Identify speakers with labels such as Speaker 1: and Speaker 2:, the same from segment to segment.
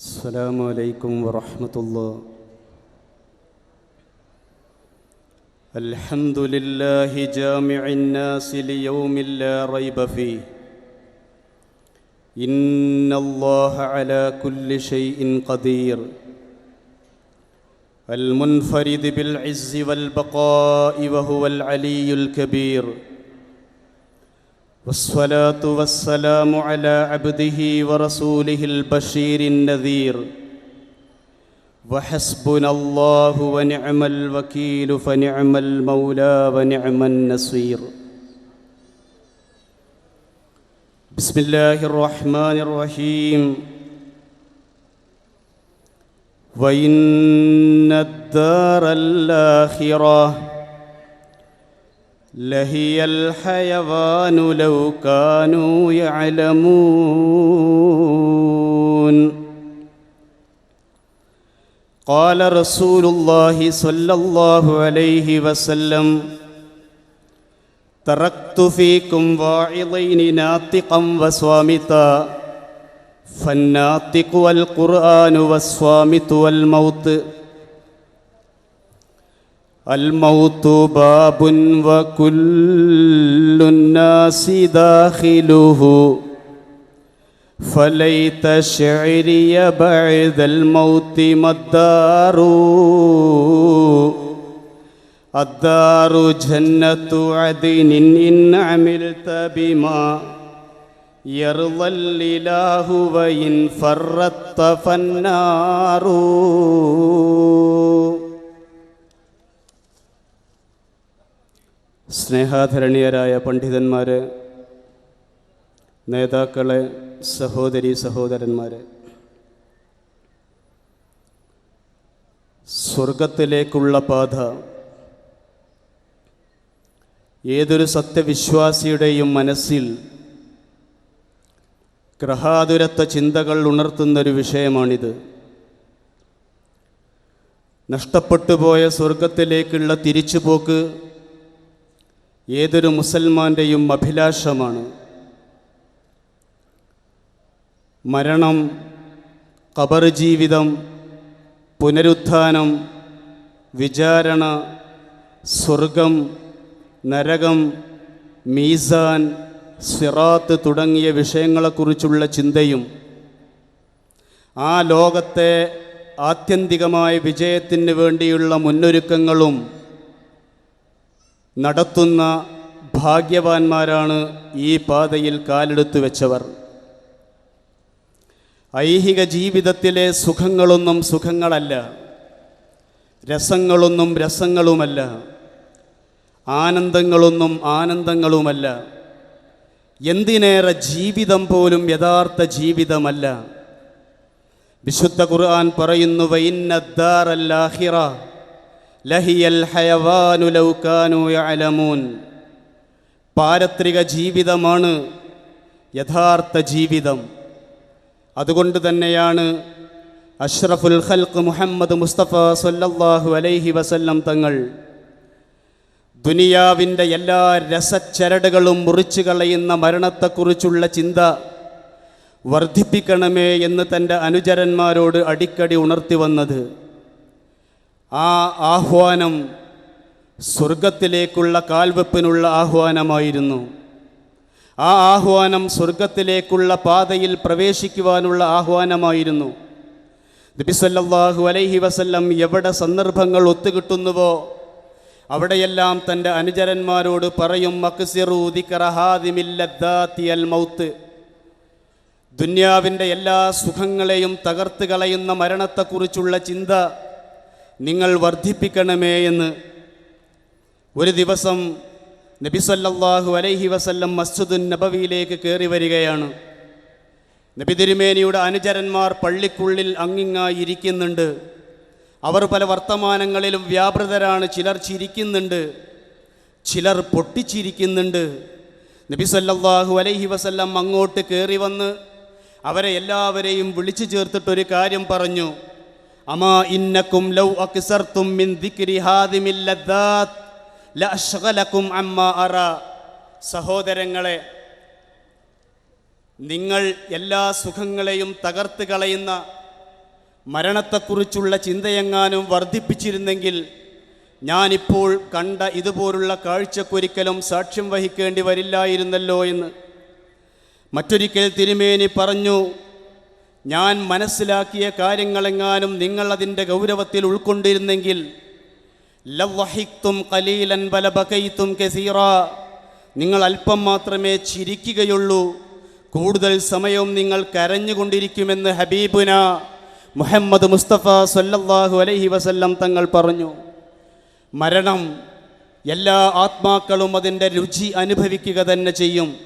Speaker 1: السلام عليكم ورحمة الله. الحمد لله جامع الناس ليوم لا ريب فيه. إن الله على كل شيء قدير. المنفرد بالعز والبقاء وهو العلي الكبير. والصلاة والسلام على عبده ورسوله البشير النذير. وحسبنا الله ونعم الوكيل فنعم المولى ونعم النصير. بسم الله الرحمن الرحيم. وإن الدار الآخرة لهي الحيوان لو كانوا يعلمون. قال رسول الله صلى الله عليه وسلم تركت فيكم واعظين ناطقا وصامتا فالناطق والقرآن والصامت والموت الموت باب وكل الناس داخله. فليت شعري بعد الموت ما الدار. الدار جنة عدن إن عملت بما يرضى الإله وإن فرطت فالنار. സ്നേഹാധരണീയരായ പണ്ഡിതന്മാരെ നേതാക്കളെ സഹോദരി സഹോദരന്മാരെ സ്വർഗത്തിലേക്കുള്ള പാത ഏതൊരു സത്യവിശ്വാസിയുടെയും മനസ്സിൽ ഗ്രഹാതുരത്വ ചിന്തകൾ ഉണർത്തുന്നൊരു വിഷയമാണിത്. നഷ്ടപ്പെട്ടുപോയ സ്വർഗത്തിലേക്കുള്ള തിരിച്ചുപോക്ക് ഏതൊരു മുസൽമാന്റെയും അഭിലാഷമാണ്. മരണം കബർ ജീവിതം പുനരുത്ഥാനം വിചാരണ സ്വർഗം നരകം മീസാൻ സിറാത്ത് തുടങ്ങിയ വിഷയങ്ങളെക്കുറിച്ചുള്ള ചിന്തയും ആ ലോകത്തെ ആത്യന്തികമായ വിജയത്തിന് വേണ്ടിയുള്ള മുന്നൊരുക്കങ്ങളും നടത്തുന്ന ഭാഗ്യവാന്മാരാണ് ഈ പാതയിൽ കാലെടുത്തു വെച്ചവർ. ഐഹിക ജീവിതത്തിലെ സുഖങ്ങളൊന്നും സുഖങ്ങളല്ല. രസങ്ങളൊന്നും രസങ്ങളുമല്ല. ആനന്ദങ്ങളൊന്നും ആനന്ദങ്ങളുമല്ല. എന്തിനേറെ ജീവിതം പോലും യഥാർത്ഥ ജീവിതമല്ല. വിശുദ്ധ ഖുർആൻ പറയുന്നു വൈന്നദ്ദാറല്ലാഹിറ ലഹിയൽ ഹയവാനു ലൗകാനു യഅലമൂൻ. പാരത്രിക ജീവിതമാണ് യഥാർത്ഥ ജീവിതം. അതുകൊണ്ട് തന്നെയാണ് അഷ്റഫുൽ ഖൽഖ് മുഹമ്മദ് മുസ്തഫ സല്ലല്ലാഹു അലൈഹി വസല്ലം തങ്ങൾ ദുനിയാവിന്റെ എല്ലാ രസച്ചരടുകളും മുറിച്ചു കളയുന്ന മരണത്തെക്കുറിച്ചുള്ള ചിന്ത വർദ്ധിപ്പിക്കണമേ എന്ന് തന്റെ അനുചരന്മാരോട് അടിക്കടി ഉണർത്തി വന്നത്. ആ ആഹ്വാനം സ്വർഗത്തിലേക്കുള്ള കാൽവെപ്പിനുള്ള ആഹ്വാനമായിരുന്നു. ആ ആഹ്വാനം സ്വർഗത്തിലേക്കുള്ള പാതയിൽ പ്രവേശിക്കുവാനുള്ള ആഹ്വാനമായിരുന്നു. നബിസല്ലാഹു അലൈഹി വസല്ലം എവിടെ സന്ദർഭങ്ങൾ ഒത്തുകിട്ടുന്നുവോ അവിടെയെല്ലാം തന്റെ അനുചരന്മാരോട് പറയും മൗത്ത്. ദുന്യാവിന്റെ എല്ലാ സുഖങ്ങളെയും തകർത്ത് കളയുന്ന മരണത്തെക്കുറിച്ചുള്ള ചിന്ത നിങ്ങൾ വർദ്ധിപ്പിക്കണമേ എന്ന് ഒരു ദിവസം നബിസല്ലാഹു അലൈഹി വസല്ലം മസ്ജിദുൻ നബവിയിലേക്ക് കയറി വരികയാണ്. നബി തിരുമേനിയുടെ അനുചരന്മാർ പള്ളിക്കുള്ളിൽ അങ്ങിങ്ങായി ഇരിക്കുന്നുണ്ട്. അവർ പല വർത്തമാനങ്ങളിലും വ്യാപൃതരാണ്. ചിലർ ചിരിക്കുന്നുണ്ട്. ചിലർ പൊട്ടിച്ചിരിക്കുന്നുണ്ട്. നബി സല്ലല്ലാഹു അലൈഹി വസല്ലം അങ്ങോട്ട് കയറി വന്ന് അവരെ എല്ലാവരെയും വിളിച്ചു ചേർത്തിട്ടൊരു കാര്യം പറഞ്ഞു. അമാ ഇന്നക്കും ലൗ അക്സർത്തും മിൻ ദിക്രി ഹാദിമിൽ ലദ്ദാത്ത് ലഅശ്ഗലക്കും അമ്മാ അറ. സഹോദരങ്ങളെ നിങ്ങൾ എല്ലാ സുഖങ്ങളെയും തകർത്ത് കളയുന്ന മരണത്തെക്കുറിച്ചുള്ള ചിന്തയെങ്ങാനും വർദ്ധിപ്പിച്ചിരുന്നെങ്കിൽ ഞാനിപ്പോൾ കണ്ട ഇതുപോലുള്ള കാഴ്ചക്കൊരിക്കലും സാക്ഷ്യം വഹിക്കേണ്ടി വരില്ലായിരുന്നല്ലോ എന്ന് മറ്റൊരിക്കൽ തിരുമേനി പറഞ്ഞു ഞാൻ മനസ്സിലാക്കിയ കാര്യങ്ങളെങ്ങാനും നിങ്ങൾ അതിന്റെ ഗൗരവത്തിൽ ഉൾക്കൊണ്ടിരുന്നെങ്കിൽ ലവഹിത്തും കലീലൻ ബലബകയിത്തും കസീറ നിങ്ങൾ അല്പം മാത്രമേ ചിരിക്കുകയുള്ളൂ. കൂടുതൽ സമയവും നിങ്ങൾ കരഞ്ഞുകൊണ്ടിരിക്കുമെന്ന് ഹബീബുന മുഹമ്മദ് മുസ്തഫ സല്ലല്ലാഹു അലൈഹി വസല്ലം തങ്ങൾ പറഞ്ഞു. മരണം എല്ലാ ആത്മാക്കളും അതിന്റെ രുചി അനുഭവിക്കുക തന്നെ ചെയ്യും.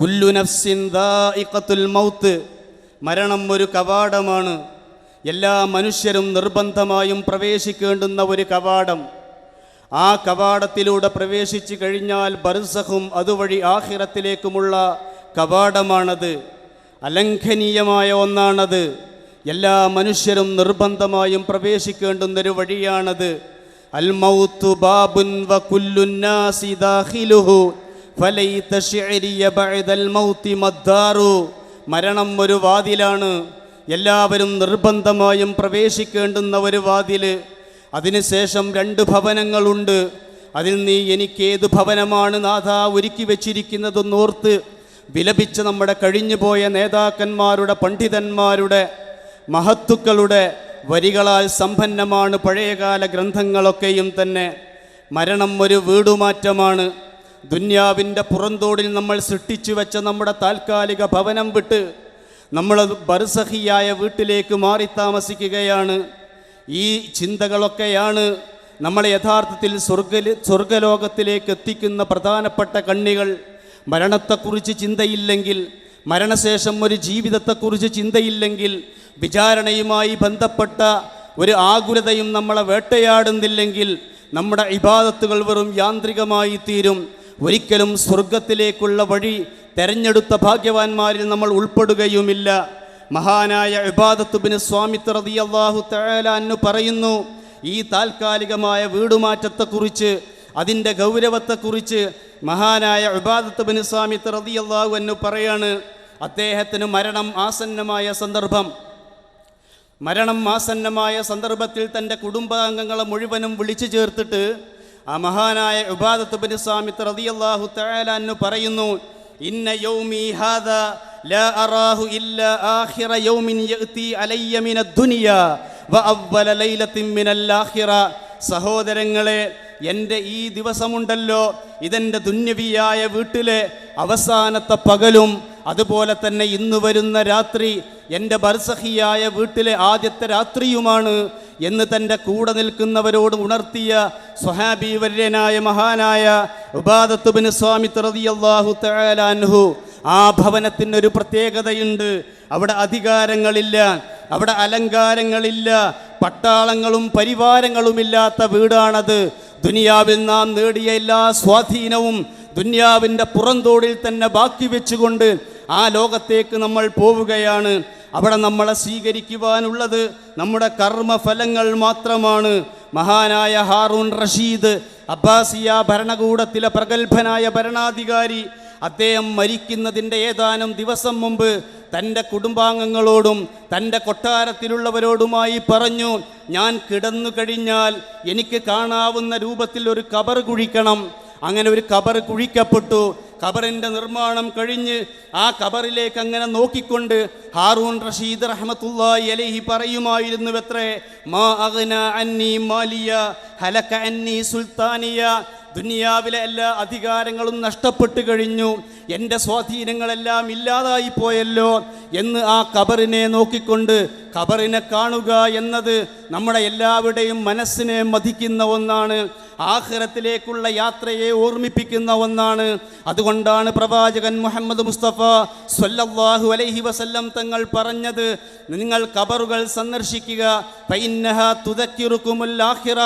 Speaker 1: കുല്ലു നഫ്സിൻ ദാഇഖത്തുൽ മൗത്ത് മരണം ഒരു കവാടമാണ്. എല്ലാ മനുഷ്യരും നിർബന്ധമായും പ്രവേശിക്കേണ്ടുന്ന ഒരു കവാടം. ആ കവാടത്തിലൂടെ പ്രവേശിച്ചു കഴിഞ്ഞാൽ ബർസഹും അതുവഴി ആഹിറത്തിലേക്കുമുള്ള കവാടമാണത്. അലംഘനീയമായ ഒന്നാണത്. എല്ലാ മനുഷ്യരും നിർബന്ധമായും പ്രവേശിക്കേണ്ടുന്നൊരു വഴിയാണത്. അൽ മൗത്തു ബാബുൻ വ കുല്ലുന്നാസി ദാഖിലുഹു. ഫലൈത ബഅദൽ മൗതി മദ്ദാറു. മരണം ഒരു വാതിലാണ്. എല്ലാവരും നിർബന്ധമായും പ്രവേശിക്കേണ്ടുന്ന ഒരു വാതിൽ. അതിനുശേഷം രണ്ട് ഭവനങ്ങളുണ്ട്. അതിൽ നീ എനിക്കേത് ഭവനമാണ് നാഥ ഒരുക്കി വെച്ചിരിക്കുന്നതെന്നോർത്ത് വിലപിച്ച നമ്മുടെ കഴിഞ്ഞുപോയ നേതാക്കന്മാരുടെ പണ്ഡിതന്മാരുടെ മഹത്തുക്കളുടെ വരികളാൽ സമ്പന്നമാണ് പഴയകാല ഗ്രന്ഥങ്ങളൊക്കെയും തന്നെ. മരണം ഒരു വീടുമാറ്റമാണ്. ദുന്യാവിന്റെ പുറന്തോടിൽ നമ്മൾ സൃഷ്ടിച്ചു വെച്ച നമ്മുടെ താൽക്കാലിക ഭവനം വിട്ട് നമ്മൾ ബർസഹിയായ വീട്ടിലേക്ക് മാറി താമസിക്കുകയാണ്. ഈ ചിന്തകളൊക്കെയാണ് നമ്മളെ യഥാർത്ഥത്തിൽ സ്വർഗ സ്വർഗലോകത്തിലേക്ക് എത്തിക്കുന്ന പ്രധാനപ്പെട്ട കണ്ണികൾ. മരണത്തെക്കുറിച്ച് ചിന്തയില്ലെങ്കിൽ മരണശേഷം ഒരു ജീവിതത്തെക്കുറിച്ച് ചിന്തയില്ലെങ്കിൽ വിചാരണയുമായി ബന്ധപ്പെട്ട ഒരു ആകുലതയും നമ്മളെ വേട്ടയാടുന്നില്ലെങ്കിൽ നമ്മുടെ ഇബാദത്തുകൾ വെറും യാന്ത്രികമായി തീരും. ഒരിക്കലും സ്വർഗത്തിലേക്കുള്ള വഴി തെരഞ്ഞെടുത്ത ഭാഗ്യവാന്മാരിൽ നമ്മൾ ഉൾപ്പെടുകയുമില്ല. മഹാനായ ഇബാദത്തുബിന് സ്വാമിത്ത് റളിയല്ലാഹു തആല അന്നു പറയുന്നു ഈ താൽക്കാലികമായ വീടുമാറ്റത്തെക്കുറിച്ച് അതിന്റെ ഗൗരവത്തെക്കുറിച്ച് മഹാനായ ഇബാദത്തുബിന് സ്വാമിത്ത് അള്ളാഹു എന്നു പറയാണ്. അദ്ദേഹത്തിന് മരണം ആസന്നമായ സന്ദർഭം. മരണം ആസന്നമായ സന്ദർഭത്തിൽ തന്റെ കുടുംബാംഗങ്ങളെ മുഴുവനും വിളിച്ചു ചേർത്തിട്ട് ആ മഹാനായ ഉബാദത്തുബിന് സ്വാമിത്ത് റളിയല്ലാഹു തആല അന്നു പറയുന്നു ഇന്ന യൗമി ഹാദ അറാഹു ഇല്ലാ ആഖിറ യൗമിൻ യഅതി അലയ്യ മിന ദുനിയ വ അവ്വല ലൈലത്തിൻ മിനൽ ആഖിറ. സഹോദരങ്ങളെ എന്റെ ഈ ദിവസമുണ്ടല്ലോ ഇതെന്റെ ദുന്യവിയായ വീട്ടിലെ അവസാനത്തെ പകലും അതുപോലെ തന്നെ ഇന്ന് വരുന്ന രാത്രി എന്റെ ബർസഹിയായ വീട്ടിലെ ആദ്യത്തെ രാത്രിയുമാണ് എന്ന് തന്റെ കൂടെ നിൽക്കുന്നവരോട് ഉണർത്തിയ സ്വഹാബി വര്യനായ മഹാനായ ഉപാദത്തുബിന് സ്വാമി റളിയല്ലാഹു തആല അൻഹു ആ ഭവനത്തിന് ഒരു പ്രത്യേകതയുണ്ട്. അവിടെ അധികാരങ്ങളില്ല അവിടെ അലങ്കാരങ്ങളില്ല പട്ടാളങ്ങളും പരിവാരങ്ങളുമില്ലാത്ത വീടാണത്. ദുനിയാവിൽ നാം നേടിയ എല്ലാ സ്വാധീനവും ദുന്യാവിന്റെ പുറന്തോടിൽ തന്നെ ബാക്കി വെച്ചുകൊണ്ട് ആ ലോകത്തേക്ക് നമ്മൾ പോവുകയാണ്. അവിടെ നമ്മളെ സ്വീകരിക്കുവാനുള്ളത് നമ്മുടെ കർമ്മഫലങ്ങൾ മാത്രമാണ്. മഹാനായ ഹാറൂൺ റഷീദ് അബ്ബാസിയ ഭരണകൂടത്തിലെ പ്രഗത്ഭനായ ഭരണാധികാരി അദ്ദേഹം മരിക്കുന്നതിന്റെ ഏതാനും ദിവസം മുമ്പ് തന്റെ കുടുംബാംഗങ്ങളോടും തന്റെ കൊട്ടാരത്തിലുള്ളവരോടുമായി പറഞ്ഞു ഞാൻ കിടന്നു കഴിഞ്ഞാൽ എനിക്ക് കാണാവുന്ന രൂപത്തിൽ ഒരു കബർ കുഴിക്കണം. അങ്ങനെ ഒരു കബർ കുഴിക്കപ്പെട്ടു. ഖബറിന്റെ നിർമ്മാണം കഴിഞ്ഞ് ആ ഖബറിലേക്ക് അങ്ങനെ നോക്കിക്കൊണ്ട് ഹാറൂൺ റഷീദ് റഹ്മത്തുള്ളാഹി അലൈഹി പറയുമായിരുന്നു എത്രേ മാ അഗ്ന അന്നി മാലിയ ഹലക അന്നി സുൽത്താനിയ. ദുനിയാവിലെ എല്ലാ അധികാരങ്ങളും നഷ്ടപ്പെട്ടു കഴിഞ്ഞു. എന്റെ സ്വാധീനങ്ങളെല്ലാം ഇല്ലാതായി പോയല്ലോ എന്ന് ആ ഖബറിനെ നോക്കിക്കൊണ്ട് ഖബറിനെ കാണുക എന്നത് നമ്മുടെ എല്ലാവരുടെയും മനസ്സിനെ മതിക്കുന്ന ഒന്നാണ്. ആഖിറത്തിലേക്കുള്ള യാത്രയെ ഓർമ്മിപ്പിക്കുന്ന ഒന്നാണ്. അതുകൊണ്ടാണ് പ്രവാചകൻ മുഹമ്മദ് മുസ്തഫ സൊല്ലാഹു അലൈഹി വസല്ലം തങ്ങൾ പറഞ്ഞത് നിങ്ങൾ കബറുകൾ സന്ദർശിക്കുക. ഫൈന്നഹ തുദക്കിറുക്കുമുൽ ആഖിറ.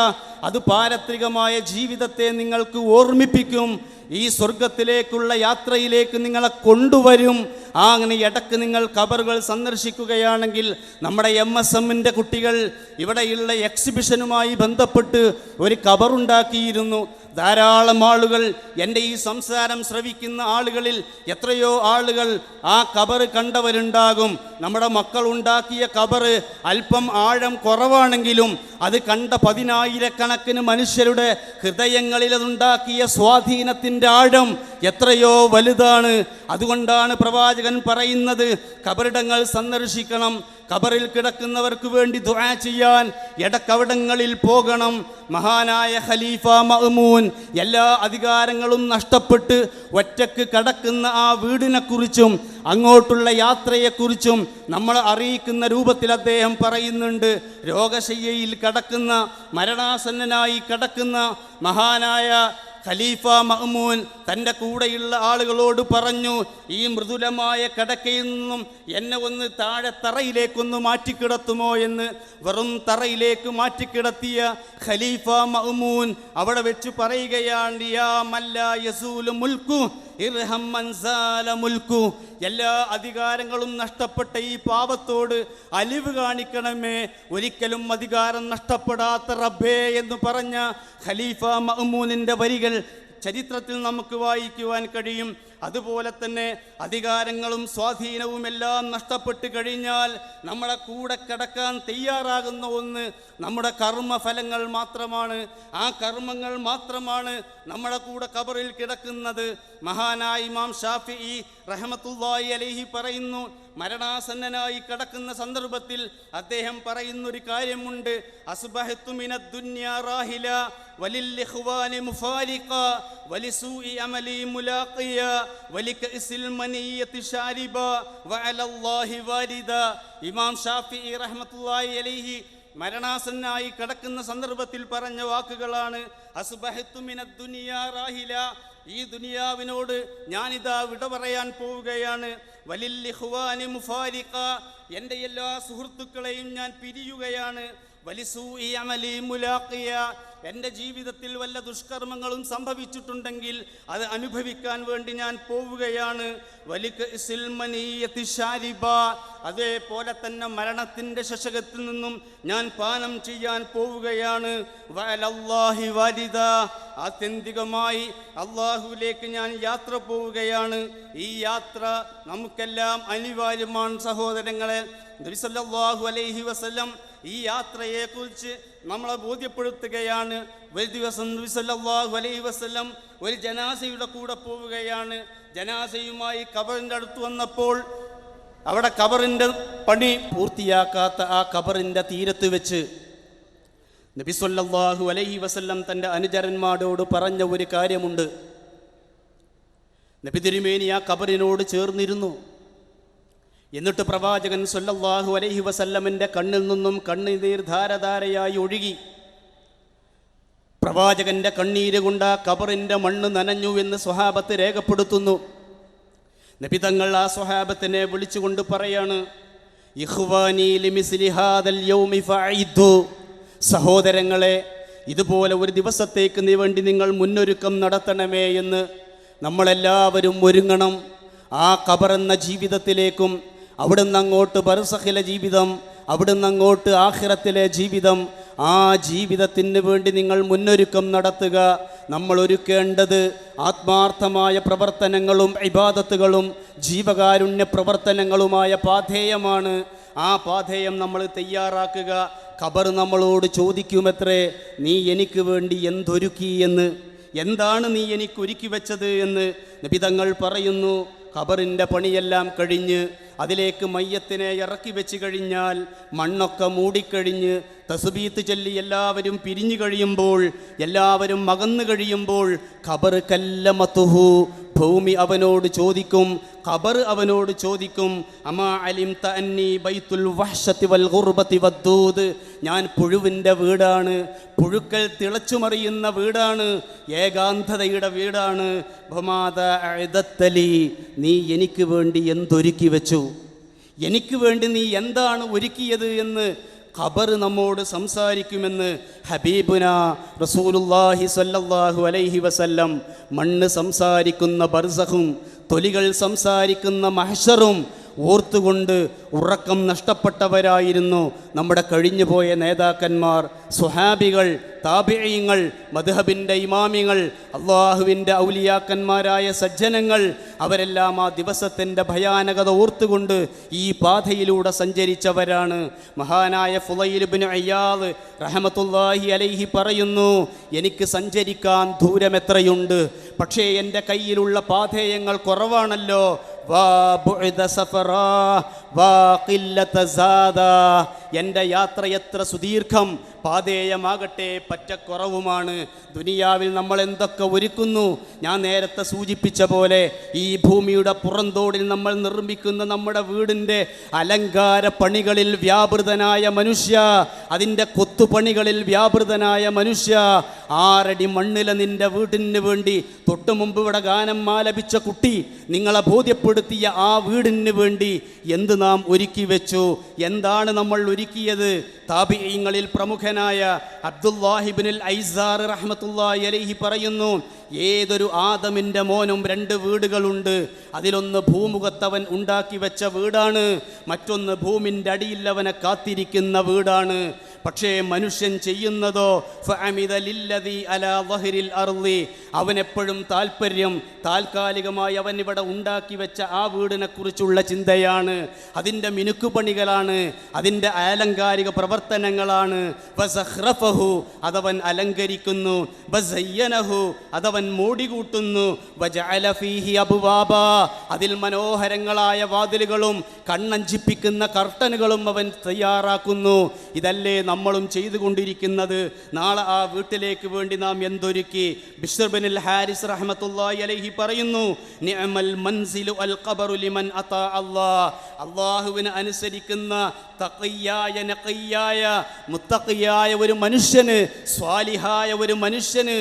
Speaker 1: അത് പാരത്രികമായ ജീവിതത്തെ നിങ്ങൾക്ക് ഓർമ്മിപ്പിക്കും. ഈ സ്വർഗത്തിലേക്കുള്ള യാത്രയിലേക്ക് നിങ്ങളെ കൊണ്ടുവരും. ആ അങ്ങനെ ഇടയ്ക്ക് നിങ്ങൾ കബറുകൾ സന്ദർശിക്കുകയാണെങ്കിൽ നമ്മുടെ എം എസ് എമ്മിന്റെ കുട്ടികൾ ഇവിടെയുള്ള എക്സിബിഷനുമായി ബന്ധപ്പെട്ട് ഒരു കബറുണ്ടാക്കിയിരുന്നു. ധാരാളം ആളുകൾ എന്റെ ഈ സംസാരം ശ്രവിക്കുന്ന ആളുകളിൽ എത്രയോ ആളുകൾ ആ കബറ് കണ്ടവരുണ്ടാകും. നമ്മുടെ മക്കൾ ഉണ്ടാക്കിയ കബറ് അല്പം ആഴം കുറവാണെങ്കിലും അത് കണ്ട പതിനായിരക്കണക്കിന് മനുഷ്യരുടെ ഹൃദയങ്ങളിൽ അതുണ്ടാക്കിയ സ്വാധീനത്തിന്റെ ആഴം എത്രയോ വലുതാണ്. അതുകൊണ്ടാണ് പ്രവാചകൻ പറയുന്നത് കബറിടങ്ങൾ സന്ദർശിക്കണം കബറിൽ കിടക്കുന്നവർക്ക് വേണ്ടി ദുആ ചെയ്യാൻ ഇടക്കവിടങ്ങളിൽ പോകണം. മഹാനായ ഖലീഫ മഅ്മൂൻ എല്ലാ അധികാരങ്ങളും നഷ്ടപ്പെട്ട് ഒറ്റയ്ക്ക് കടക്കുന്ന ആ വീടിനെക്കുറിച്ചും അങ്ങോട്ടുള്ള യാത്രയെക്കുറിച്ചും നമ്മൾ അറിയിക്കുന്ന രൂപത്തിൽ അദ്ദേഹം പറയുന്നുണ്ട്. രോഗശയ്യയിൽ കടക്കുന്ന മരണാസന്നനായി കടക്കുന്ന മഹാനായ ഖലീഫ മഹ്മൂൻ തന്റെ കൂടെയുള്ള ആളുകളോട് പറഞ്ഞു ഈ മൃദുലമായ കിടക്കയിൽ നിന്നും എന്നെ ഒന്ന് താഴെ തറയിലേക്കൊന്ന് മാറ്റിക്കിടത്തുമോ? എന്ന് വെറും തറയിലേക്ക് മാറ്റിക്കിടത്തിയ ഖലീഫ മഹ്മൂൻ അവിടെ വെച്ച് പറയുകയാണ് യാ മല്ല എല്ലാ അധികാരങ്ങളും നഷ്ടപ്പെട്ട ഈ പാപത്തോട് അലിവ് കാണിക്കണമേ ഒരിക്കലും അധികാരം നഷ്ടപ്പെടാത്ത റബ്ബേ എന്ന് പറഞ്ഞ ഖലീഫ മഹ്മൂനിന്റെ വരികൾ ചരിത്രത്തിൽ നമുക്ക് വായിക്കുവാൻ കഴിയും. അതുപോലെ തന്നെ അധികാരങ്ങളും സ്വാധീനവും എല്ലാം നഷ്ടപ്പെട്ട് കഴിഞ്ഞാൽ നമ്മളെ കൂടെ കിടക്കാൻ തയ്യാറാകുന്ന ഒന്ന് നമ്മുടെ കർമ്മഫലങ്ങൾ മാത്രമാണ്. ആ കർമ്മങ്ങൾ മാത്രമാണ് നമ്മളെ കൂടെ കബറിൽ കിടക്കുന്നത്. മഹാനായി ഇമാം ഷാഫി റഹമത്തുല്ലായി അലൈഹി പറയുന്നു മരണാസന്നനായി കിടക്കുന്ന സന്ദർഭത്തിൽ അദ്ദേഹം പറയുന്നൊരു കാര്യമുണ്ട്. ഇമാം റഹ്മത്തുള്ളാഹി അലൈഹി മരണാസന്നായി കിടക്കുന്ന സന്ദർഭത്തിൽ പറഞ്ഞ വാക്കുകളാണ്. ഈ ദുനിയാവിനോട് ഞാനിതാ വിട പറയാൻ പോവുകയാണ്. മുഫാരിക്ക എന്റെ എല്ലാ സുഹൃത്തുക്കളെയും ഞാൻ പിരിയുകയാണ്. എന്റെ ജീവിതത്തിൽ വല്ല ദുഷ്കർമ്മങ്ങളും സംഭവിച്ചിട്ടുണ്ടെങ്കിൽ അത് അനുഭവിക്കാൻ വേണ്ടി ഞാൻ പോവുകയാണ്. അതേപോലെ തന്നെ മരണത്തിന്റെ ശശകത്തിൽ നിന്നും ഞാൻ പാനം ചെയ്യാൻ പോവുകയാണ്. ആത്യന്തികമായി അള്ളാഹുവിലേക്ക് ഞാൻ യാത്ര പോവുകയാണ്. ഈ യാത്ര നമുക്കെല്ലാം അനിവാര്യമാണ് സഹോദരങ്ങളെ. നബി സല്ലല്ലാഹു അലൈഹി വസല്ലം ഈ യാത്രയെക്കുറിച്ച് നമ്മളെ ബോധ്യപ്പെടുത്തുകയാണ്. ഒരു ദിവസം നബി സല്ലല്ലാഹു അലൈഹി ഒരു ജനാസയുടെ കൂടെ പോവുകയാണ്. ജനാസയുമായി കബറിന്റെ അടുത്ത് വന്നപ്പോൾ അവിടെ കബറിന്റെ പണി പൂർത്തിയാക്കാത്ത ആ കബറിന്റെ തീരത്ത് വെച്ച് നബി സല്ലല്ലാഹു അലൈഹി വസല്ലം തന്റെ അനുചരന്മാരോട് പറഞ്ഞ ഒരു കാര്യമുണ്ട്. നബി തിരുമേനി ആ കബറിനോട് ചേർന്നിരുന്നു. എന്നിട്ട് പ്രവാചകൻ സൊല്ലാഹു അലൈഹി വസല്ലമിന്റെ കണ്ണിൽ നിന്നും കണ്ണുനീർ ധാരധാരയായി ഒഴുകി. പ്രവാചകന്റെ കണ്ണീര് കൊണ്ട് ആ കബറിന്റെ മണ്ണ് നനഞ്ഞു എന്ന് സ്വഹാബത്ത് രേഖപ്പെടുത്തുന്നു. നബിതങ്ങൾ ആ സ്വഹാബത്തിനെ വിളിച്ചുകൊണ്ട് പറയാണ്. സഹോദരങ്ങളെ ഇതുപോലെ ഒരു ദിവസത്തേക്ക് നീ വേണ്ടി നിങ്ങൾ മുന്നൊരുക്കം നടത്തണമേ എന്ന് നമ്മളെല്ലാവരും ഒരുങ്ങണം. ആ കബറെന്ന ജീവിതത്തിലേക്കും അവിടുന്ന് അങ്ങോട്ട് ബർസഖിലെ ജീവിതം അവിടുന്ന് അങ്ങോട്ട് ആഹിറത്തിലെ ജീവിതം. ആ ജീവിതത്തിന് വേണ്ടി നിങ്ങൾ മുന്നൊരുക്കം നടത്തുക. നമ്മൾ ഒരുക്കേണ്ടത് ആത്മാർത്ഥമായ പ്രവർത്തനങ്ങളും ഇബാദത്തുകളും ജീവകാരുണ്യ പ്രവർത്തനങ്ങളുമായ പാധേയമാണ്. ആ പാധേയം നമ്മൾ തയ്യാറാക്കുക. ഖബർ നമ്മളോട് ചോദിക്കുമത്രേ നീ എനിക്ക് വേണ്ടി എന്തൊരുക്കി എന്ന്? എന്താണ് നീ എനിക്ക് ഒരുക്കി വെച്ചത് എന്ന്? നിബിതങ്ങൾ പറയുന്നു ഖബറിന്റെ പണിയെല്ലാം കഴിഞ്ഞ് അതിലേക്ക് മയ്യത്തിനെ ഇറക്കി വെച്ച് കഴിഞ്ഞാൽ മണ്ണൊക്കെ മൂടിക്കഴിഞ്ഞ് തസുബീത്ത് ചൊല്ലി എല്ലാവരും പിരിഞ്ഞു കഴിയുമ്പോൾ എല്ലാവരും മകന്നു കഴിയുമ്പോൾ ഖബർ കല്ലമത്തുഹു. ഭൂമി അവനോട് ചോദിക്കും ഖബർ അവനോട് ചോദിക്കും അമാ അലിം തന്നി ബൈത്തുൽ വഹ്ഷത്തി വൽ ഗുർബത്തി വദ്ദൂദ് ഞാൻ പുഴുവിന്റെ വീടാണ് പുഴുക്കൾ തിളച്ചുമറിയുന്ന വീടാണ് ഏകാന്തതയുടെ വീടാണ്. ഭമാത അഴുതത്തലി നീ എനിക്ക് വേണ്ടി എന്തൊരുക്കി വെച്ചു? എനിക്ക് വേണ്ടി നീ എന്താണ് ഒരുക്കിയത് എന്ന് ഖബർ നമ്മോട് സംസാരിക്കുമെന്ന് ഹബീബുന റസൂലുല്ലാഹി സല്ലല്ലാഹു അലൈഹി വസല്ലം മണ്ണ് സംസാരിക്കുന്ന ബർസഖും തൊലികൾ സംസാരിക്കുന്ന മഹ്ഷറും ഓർത്തുകൊണ്ട് ഉറക്കം നഷ്ടപ്പെട്ടവരായിരുന്നു നമ്മുടെ കഴിഞ്ഞുപോയ നേതാക്കന്മാർ സുഹാബികൾ താപിയങ്ങൾ മധുഹബിന്റെ ഇമാമിങ്ങൾ അള്ളാഹുവിന്റെ ഔലിയാക്കന്മാരായ സജ്ജനങ്ങൾ. അവരെല്ലാം ആ ദിവസത്തിന്റെ ഭയാനകത ഓർത്തുകൊണ്ട് ഈ പാതയിലൂടെ സഞ്ചരിച്ചവരാണ്. മഹാനായ ഫുലൈലുബിൻ അയ്യാദ് റഹമത്തുല്ലാഹി അലൈഹി പറയുന്നു എനിക്ക് സഞ്ചരിക്കാൻ ദൂരമെത്രയുണ്ട്? പക്ഷേ എന്റെ കയ്യിലുള്ള പാതേയങ്ങൾ കുറവാണല്ലോ. വാ ബുഇദ സഫറാ, വാ ഖില്ലത സാദാ. എന്റെ യാത്ര എത്ര സുദീർഘം പാതേയമാകട്ടെ പറ്റക്കുറവുമാണ്. ദുനിയാവിൽ നമ്മൾ എന്തൊക്കെ ഒരുക്കുന്നു? ഞാൻ നേരത്തെ സൂചിപ്പിച്ച പോലെ ഈ ഭൂമിയുടെ പുറന്തോടിൽ നമ്മൾ നിർമ്മിക്കുന്ന നമ്മുടെ വീടിന്റെ അലങ്കാര പണികളിൽ വ്യാപൃതനായ മനുഷ്യ അതിന്റെ കൊത്തുപണികളിൽ വ്യാപൃതനായ മനുഷ്യ ആറടി മണ്ണിലെ നിന്റെ വീടിന് വേണ്ടി തൊട്ടു മുമ്പ് ഇവിടെ ഗാനം ആലപിച്ച കുട്ടി നിങ്ങളെ ബോധ്യപ്പെടുത്തിയ ആ വീടിന് വേണ്ടി എന്ത് നാം ഒരുക്കി വെച്ചു? എന്താണ് നമ്മൾ ഒരുക്കിയത്? താപിയങ്ങളിൽ പ്രമുഖനായ അബ്ദുല്ലാഹിബിനിൽ ഐസാർ റഹ്മത്തുല്ലാ അലൈഹി പറയുന്നു ഏതൊരു ആദമിന്റെ മോനും രണ്ട് വീടുകളുണ്ട്. അതിലൊന്ന് ഭൂമുഖത്തവൻ ഉണ്ടാക്കി വെച്ച വീടാണ് മറ്റൊന്ന് ഭൂമിന്റെ അടിയിൽ അവനെ കാത്തിരിക്കുന്ന വീടാണ്. പക്ഷേ മനുഷ്യൻ ചെയ്യുന്നതോ അവനെപ്പോഴും താല്പര്യം താൽക്കാലികമായി അവൻ ഇവിടെ ഉണ്ടാക്കി വെച്ച ആ വീടിനെ കുറിച്ചുള്ള ചിന്തയാണ്. അതിന്റെ മിനുക്കുപണികളാണ് അതിന്റെ ആലങ്കാരിക പ്രവർത്തനങ്ങളാണ്. അതവൻ അലങ്കരിക്കുന്നു. അതവൻ മൂടികൂട്ടുന്നു അതിൽ മനോഹരങ്ങളായ വാതിലുകളും കണ്ണഞ്ചിപ്പിക്കുന്ന കർട്ടനുകളും അവൻ തയ്യാറാക്കുന്നു. ഇതല്ലേ നമ്മളും ചെയ്തുകൊണ്ടിരിക്കുന്നത്. നാളെ ആ വീട്ടിലേക്ക് വേണ്ടി നാം എന്തൊരുക്കി? ബിഷർബിനിൽ ഹാരിസ് റഹ്മത്തുള്ളാഹി അലൈഹി പറയുന്നു അള്ളാഹുവിന് അനുസരിക്കുന്ന തക്കയ്യായ നക്കയ്യായ മുത്തഖിയായ ഒരു മനുഷ്യന് സ്വാലിഹായ ഒരു മനുഷ്യന്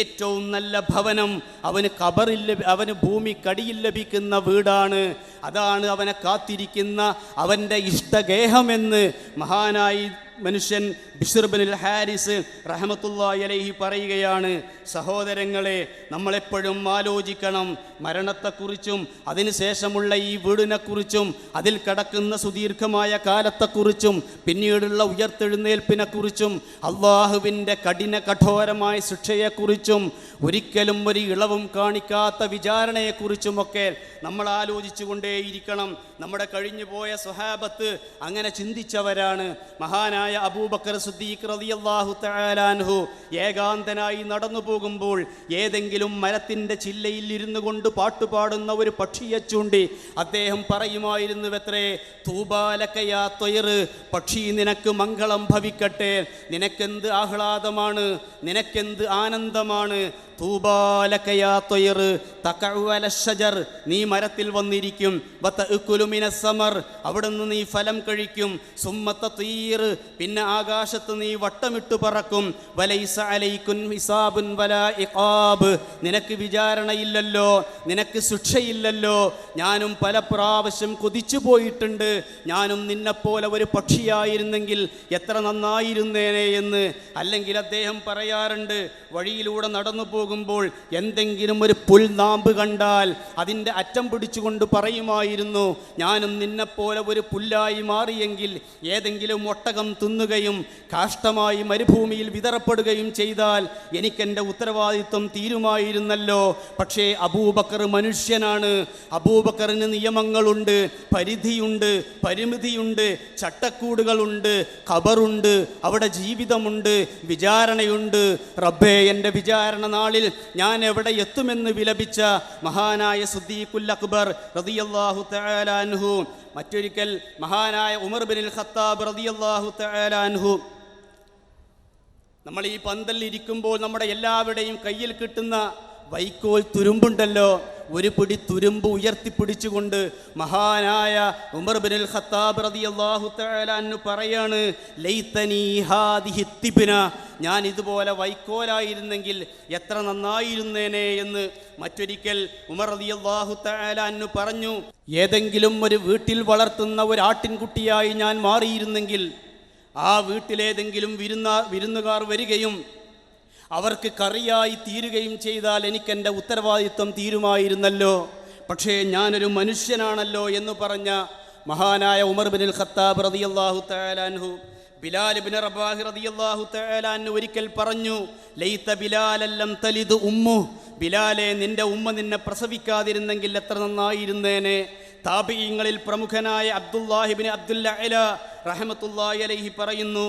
Speaker 1: ഏറ്റവും നല്ല ഭവനം അവന് കബറിൽ അവന് ഭൂമി കടിയിൽ ലഭിക്കുന്ന വീടാണ്. അതാണ് അവനെ കാത്തിരിക്കുന്ന അവന്റെ ഇഷ്ടഗേഹമെന്ന് മഹാനായി മനുഷ്യൻ ബിഷർബിനിൽ ഹാരിസ് റഹമത്തുല്ലാഹി അലൈഹി പറയുകയാണ് സഹോദരങ്ങളെ നമ്മളെപ്പോഴും ആലോചിക്കണം. മരണത്തെക്കുറിച്ചും അതിനുശേഷമുള്ള ഈ വീടിനെക്കുറിച്ചും അതിൽ കടക്കുന്ന സുദീർഘമായ കാലത്തെക്കുറിച്ചും പിന്നീടുള്ള ഉയർത്തെഴുന്നേൽപ്പിനെക്കുറിച്ചും അള്ളാഹുവിന്റെ കഠിന കഠോരമായ ശിക്ഷയെക്കുറിച്ചും ഒരിക്കലും ഒരു ഇളവും കാണിക്കാത്ത വിചാരണയെക്കുറിച്ചുമൊക്കെ നമ്മൾ ആലോചിച്ചു കൊണ്ടേയിരിക്കണം നമ്മുടെ കഴിഞ്ഞുപോയ സ്വഹാബത്ത് അങ്ങനെ ചിന്തിച്ചവരാണ്. മഹാനായ അബൂബക്കർ ഏകാന്തനായി നടന്നു പോകുമ്പോൾ ഏതെങ്കിലും മരത്തിന്റെ ചില്ലയിൽ ഇരുന്നു കൊണ്ട് പാട്ടുപാടുന്ന ഒരു പക്ഷിയെ ചൂണ്ടി അദ്ദേഹം പറയുമായിരുന്നു എത്രേ തൂബാലക്കയാ തൊയറ് പക്ഷി നിനക്ക് മംഗളം ഭവിക്കട്ടെ. നിനക്കെന്ത് ആഹ്ലാദമാണ്? നിനക്കെന്ത് ആനന്ദമാണ്? നീ മരത്തിൽ വന്നിരിക്കും. അവിടുന്ന് നീ ഫലം കഴിക്കും. സുമ്മത്ത തീർ പിന്നെ ആകാശത്ത് നീ വട്ടമിട്ട് പറക്കും. നിനക്ക് വിചാരണയില്ലല്ലോ നിനക്ക് ശിക്ഷയില്ലല്ലോ. ഞാനും പല പ്രാവശ്യം കൊതിച്ചു പോയിട്ടുണ്ട്. ഞാനും നിന്നെപ്പോലെ ഒരു പക്ഷിയായിരുന്നെങ്കിൽ എത്ര നന്നായിരുന്നേനെ എന്ന്. അല്ലെങ്കിൽ അദ്ദേഹം പറയാറുണ്ട് വഴിയിലൂടെ നടന്നു പോകുമ്പോൾ എന്തെങ്കിലും ഒരു പുൽനാമ്പ് കണ്ടാൽ അതിന്റെ അറ്റം പിടിച്ചുകൊണ്ട് പറയുമായിരുന്നു ഞാനും നിന്നെപ്പോലെ ഒരു പുല്ലായി മാറിയെങ്കിൽ ഏതെങ്കിലും ഒട്ടകം തിന്നുകയും കാഷ്ടമായി മരുഭൂമിയിൽ വിതറപ്പെടുകയും ചെയ്താൽ എനിക്കെന്റെ ഉത്തരവാദിത്വം തീരുമായിരുന്നല്ലോ. പക്ഷേ അബൂബക്കർ മനുഷ്യനാണ്. അബൂബക്കറിന് നിയമങ്ങളുണ്ട് പരിധിയുണ്ട് പരിമിതിയുണ്ട് ചട്ടക്കൂടുകളുണ്ട് ഖബറുണ്ട് അവിടെ ജീവിതമുണ്ട് വിചാരണയുണ്ട്. റബ്ബേ എന്റെ വിചാരണ നാളിൽ ഞാൻ എവിടെ എത്തുമെന്ന് വിലപിച്ച മഹാനായ സുദ്ദീഖുൽ അക്ബർ റസിയല്ലാഹു തആല അൻഹു മറ്റൊരിക്കൽ മഹാനായ ഉമർ ബിൻ ഖത്താബ് റസിയല്ലാഹു തആല അൻഹു. നമ്മൾ ഈ പന്തലിൽ ഇരിക്കുമ്പോൾ നമ്മുടെ എല്ലാവരുടെയും കയ്യിൽ കിട്ടുന്ന വൈക്കോൽ തുരുമ്പുണ്ടല്ലോ. ഒരു പിടി തുരുമ്പ് ഉയർത്തിപ്പിടിച്ചുകൊണ്ട് മഹാനായ ഉമർ ബിനുൽ ഖത്താബ് റളിയല്ലാഹു തആല അൻഹു പറയാണ് ഞാൻ ഇതുപോലെ വൈക്കോലായിരുന്നെങ്കിൽ എത്ര നന്നായിരുന്നേനെ എന്ന് മറ്റൊരിക്കൽ ഉമർ റളിയല്ലാഹു തആല അൻഹു പറഞ്ഞു ഏതെങ്കിലും ഒരു വീട്ടിൽ വളർത്തുന്ന ഒരു ആട്ടിൻകുട്ടിയായി ഞാൻ മാറിയിരുന്നെങ്കിൽ ആ വീട്ടിലേതെങ്കിലും വിരുന്ന വിരുന്നുകാർ വരികയും അവർക്ക് കറിയായി തീരുകയും ചെയ്താൽ എനിക്ക് എനിക്കെന്റെ ഉത്തരവാദിത്വം തീരുമായിരുന്നല്ലോ. പക്ഷേ ഞാനൊരു മനുഷ്യനാണല്ലോ എന്ന് പറഞ്ഞ മഹാനായ ഉമർ ബിൻ ഖത്താബ് റളിയല്ലാഹു തലാൻഹു ബിലാൽ ബിൻ റബാഹി റളിയല്ലാഹു തലാൻ ഒരിക്കൽ പറഞ്ഞു ലൈത ബിലാലല്ലം തലിത് ഉമ്മു ബിലാലെ നിന്റെ ഉമ്മ നിന്നെ പ്രസവിക്കാതിരുന്നെങ്കിൽ എത്ര നന്നായിരുന്നേനെ. താപിയങ്ങളിൽ പ്രമുഖനായ അബ്ദുല്ലാഹിബിൻ അബ്ദുല്ല റഹമത്തുല്ലാഹി അലൈഹി പറയുന്നു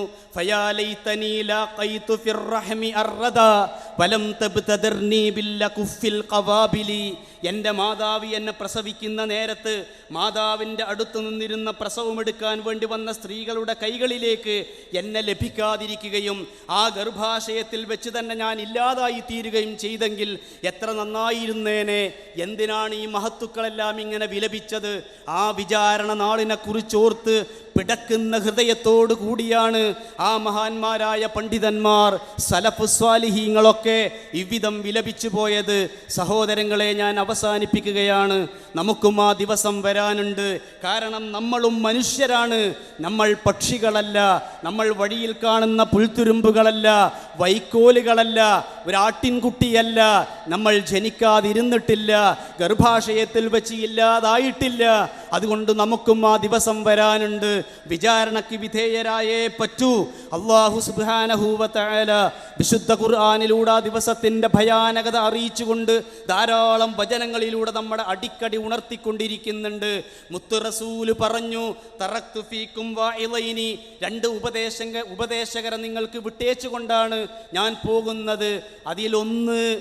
Speaker 1: എന്റെ മാതാവ് എന്നെ പ്രസവിക്കുന്ന നേരത്ത് മാതാവിന്റെ അടുത്ത് നിന്നിരുന്ന പ്രസവമെടുക്കാൻ വേണ്ടി വന്ന സ്ത്രീകളുടെ കൈകളിലേക്ക് എന്നെ ലഭിക്കാതിരിക്കുകയും ആ ഗർഭാശയത്തിൽ വെച്ച് തന്നെ ഞാൻ ഇല്ലാതായി തീരുകയും ചെയ്തെങ്കിൽ എത്ര നന്നായിരുന്നേനെ? എന്തിനാണ് ഈ മഹത്തുക്കളെല്ലാം ഇങ്ങനെ വിലപിച്ചത്? ആ വിചാരണ നാളിനെ കുറിച്ചോർത്ത് പിടക്കുന്ന ഹൃദയത്തോടു കൂടിയാണ് ആ മഹാന്മാരായ പണ്ഡിതന്മാർ സലഫുസ്വാലിഹീങ്ങളൊക്കെ ഇവിധം വിലപിച്ചു പോയത്. സഹോദരങ്ങളെ ഞാൻ അവസാനിപ്പിക്കുകയാണ്. നമുക്കും ആ ദിവസം വരാനുണ്ട്. കാരണം നമ്മളും മനുഷ്യരാണ്. നമ്മൾ പക്ഷികളല്ല. നമ്മൾ വഴിയിൽ കാണുന്ന പുൽത്തുരുമ്പുകളല്ല. വൈക്കോലുകളല്ല. ഒരാട്ടിൻകുട്ടിയല്ല. നമ്മൾ ജനിക്കാതിരുന്നിട്ടില്ല. ഗർഭാശയത്തിൽ വെച്ച് ഇല്ലാതായിട്ടില്ല. അതുകൊണ്ട് നമുക്കും ആ ദിവസം വരാനുണ്ട്. വിചാരണയ്ക്ക് വിധേയരായേ പറ്റൂ. അള്ളാഹു സുബാനഹൂവത്തായ വിശുദ്ധ ഖുർആാനിലൂടെ ആ ദിവസത്തിന്റെ ഭയാനകത അറിയിച്ചുകൊണ്ട് ധാരാളം വചനങ്ങളിലൂടെ നമ്മുടെ അടിക്കടി ഉണർത്തിക്കൊണ്ടിരിക്കുന്നുണ്ട്. മുത്തു റസൂൽ പറഞ്ഞു തറക്തു ഫീക്കും വായിലൈനി രണ്ട് ഉപദേശ ഉപദേശകരെ നിങ്ങൾക്ക് വിട്ടേച്ചുകൊണ്ടാണ് ഞാൻ പോകുന്നത്. അതിലൊന്ന്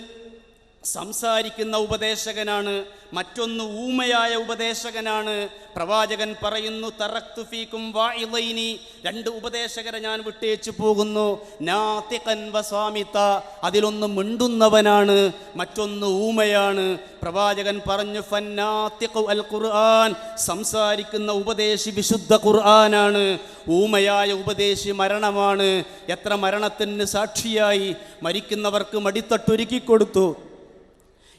Speaker 1: സംസാരിക്കുന്ന ഉപദേശകനാണ് മറ്റൊന്ന് ഊമയായ ഉപദേശകനാണ്. പ്രവാചകൻ പറയുന്നു തറക്തു ഫീക്കും വായിലൈനി രണ്ട് ഉപദേശകരെ ഞാൻ വിട്ടേച്ചു പോകുന്നു. വസ്വാമിത്ത അതിലൊന്ന് മിണ്ടുന്നവനാണ് മറ്റൊന്ന് ഊമയാണ്. പ്രവാചകൻ പറഞ്ഞു അൽ ഖുർആൻ. സംസാരിക്കുന്ന ഉപദേശി വിശുദ്ധ ഖുർആനാണ്. ഊമയായ ഉപദേശി മരണമാണ്. എത്ര മരണത്തിന് സാക്ഷിയായി. മരിക്കുന്നവർക്ക് മടിത്തട്ടൊരുക്കി കൊടുത്തു.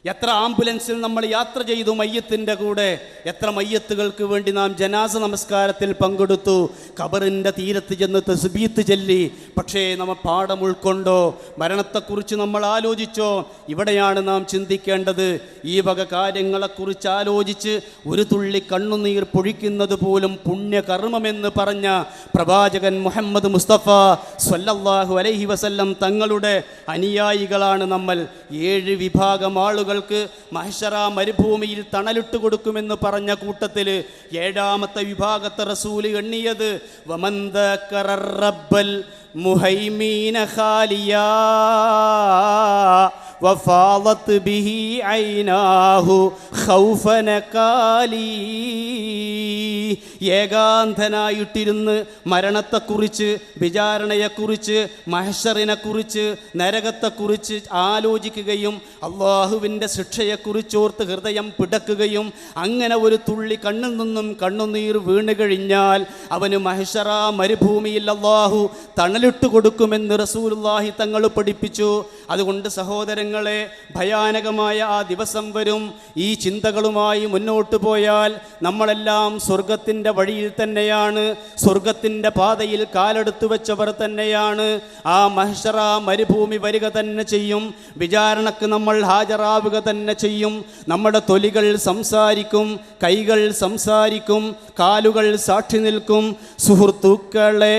Speaker 1: എത്ര ആംബുലൻസിൽ നമ്മൾ യാത്ര ചെയ്തു മയ്യത്തിന്റെ കൂടെ? എത്ര മയ്യത്തുകൾക്ക് വേണ്ടി നാം ജനാസ നമസ്കാരത്തിൽ പങ്കെടുത്തു? ഖബറിന്റെ തീരത്ത് ചെന്ന് തസ്ബീത്ത് ചെല്ലി. പക്ഷേ നമ്മൾ പാഠം ഉൾക്കൊണ്ടോ? മരണത്തെക്കുറിച്ച് നമ്മൾ ആലോചിച്ചോ? ഇവിടെയാണ് നാം ചിന്തിക്കേണ്ടത്. ഈ വക കാര്യങ്ങളെക്കുറിച്ച് ആലോചിച്ച് ഒരു തുള്ളി കണ്ണുനീർ പൊഴിക്കുന്നത് പോലും പുണ്യകർമ്മമെന്ന് പറഞ്ഞ പ്രവാചകൻ മുഹമ്മദ് മുസ്തഫ സ്വല്ലാഹു അലൈഹി വസല്ലം തങ്ങളുടെ അനുയായികളാണ് നമ്മൾ. ഏഴ് വിഭാഗം ആളുകൾക്ക് മഹ്ഷറ മരുഭൂമിയിൽ തണലിട്ട് കൊടുക്കുമെന്ന് പറഞ്ഞ കൂട്ടത്തിൽ ഏഴാമത്തെ വിഭാഗത്തെ റസൂൽ എണ്ണിയത്. വമന്ത റബ്ബൽ മുഹൈമീന ഖാലിയാ. وفاضت به عيناه خوفا نكالي ഏകാന്തനായിട്ടിരുന്ന് മരണത്തെക്കുറിച്ച് വിചാരണയെക്കുറിച്ച് മഹഷറിനെക്കുറിച്ച് നരകത്തെക്കുറിച്ച് ആലോചിക്കുകയും അള്ളാഹുവിൻ്റെ ശിക്ഷയെക്കുറിച്ചോർത്ത് ഹൃദയം പിടക്കുകയും അങ്ങനെ ഒരു തുള്ളി കണ്ണിൽ നിന്നും കണ്ണുനീർ വീണ് കഴിഞ്ഞാൽ അവന് മഹഷറ മരുഭൂമിയിൽ അള്ളാഹു തണലിട്ട് കൊടുക്കുമെന്ന് റസൂലുള്ളാഹി തങ്ങൾ പഠിപ്പിച്ചു അതുകൊണ്ട് സഹോദരങ്ങളെ ഭയാനകമായ ആ ദിവസം വരും. ഈ ചിന്തകളുമായി മുന്നോട്ട് പോയാൽ നമ്മളെല്ലാം സ്വർഗത്തിന്റെ വഴിയിൽ തന്നെയാണ്. സ്വർഗത്തിന്റെ പാതയിൽ കാലെടുത്തു വെച്ചവർ തന്നെയാണ്. ആ മഹ്ഷറ മരുഭൂമി വരിക തന്നെ ചെയ്യും. വിചാരണക്ക് നമ്മൾ ഹാജരാവുക തന്നെ ചെയ്യും. നമ്മുടെ തൊലികൾ സംസാരിക്കും കൈകൾ സംസാരിക്കും കാലുകൾ സാക്ഷി നിൽക്കും. സുഹൃത്തുക്കളെ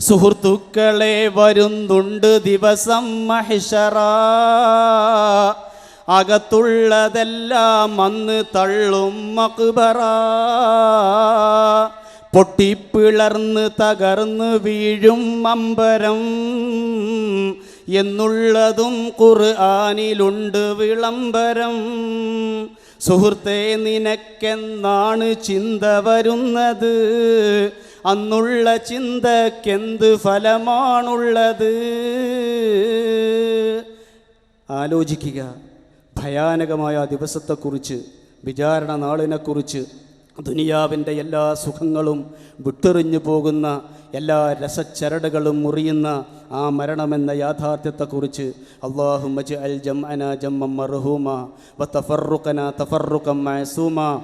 Speaker 1: സുഹൃത്തുക്കളെ വരുന്നുണ്ട് ദിവസം മഹിഷറ. അകത്തുള്ളതെല്ലാം അന്ന് തള്ളും മക്ബറ. പൊട്ടിപ്പിളർന്ന് തകർന്ന് വീഴും അമ്പരം. എന്നുള്ളതും ഖുർആനിലുണ്ട് വിളംബരം. സുഹൃത്തെ നിനക്കെന്നാണ് ചിന്ത വരുന്നത്? അന്നുള്ള ചിന്തക്കെന്ത് ഫലമാണുള്ളത്? ആലോചിക്കുക. ഭയാനകമായ ആ ദിവസത്തെക്കുറിച്ച് വിചാരണ നാളിനെക്കുറിച്ച് ദുനിയാവിന്റെ എല്ലാ സുഖങ്ങളും വിട്ടെറിഞ്ഞു പോകുന്ന എല്ലാ രസച്ചരടുകളും മുറിയുന്ന ആ മരണമെന്ന യാഥാർത്ഥ്യത്തെക്കുറിച്ച് അള്ളാഹു മജ് അൽ ജം അന ജമ്മ മർഹൂമ വ തഫറുഖന തഫറുഖം മഅസൂമ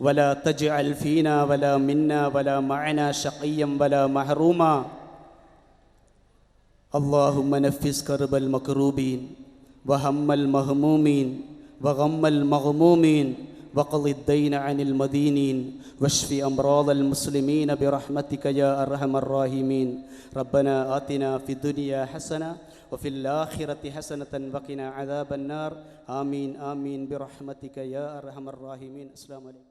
Speaker 1: ولا تجعل فينا ولا منا ولا معنا شقيا ولا محروما. اللهم نفس كرب المكروبين وهم المهمومين وغم المغمومين وقض الدين عن المدينين واشف أمراض المسلمين برحمتك يا أرحم الراحمين. ربنا آتنا في الدنيا حسنة وفي الآخرة حسنة وقنا عذاب النار. آمين آمين برحمتك يا أرحم الراحمين. السلام عليكم.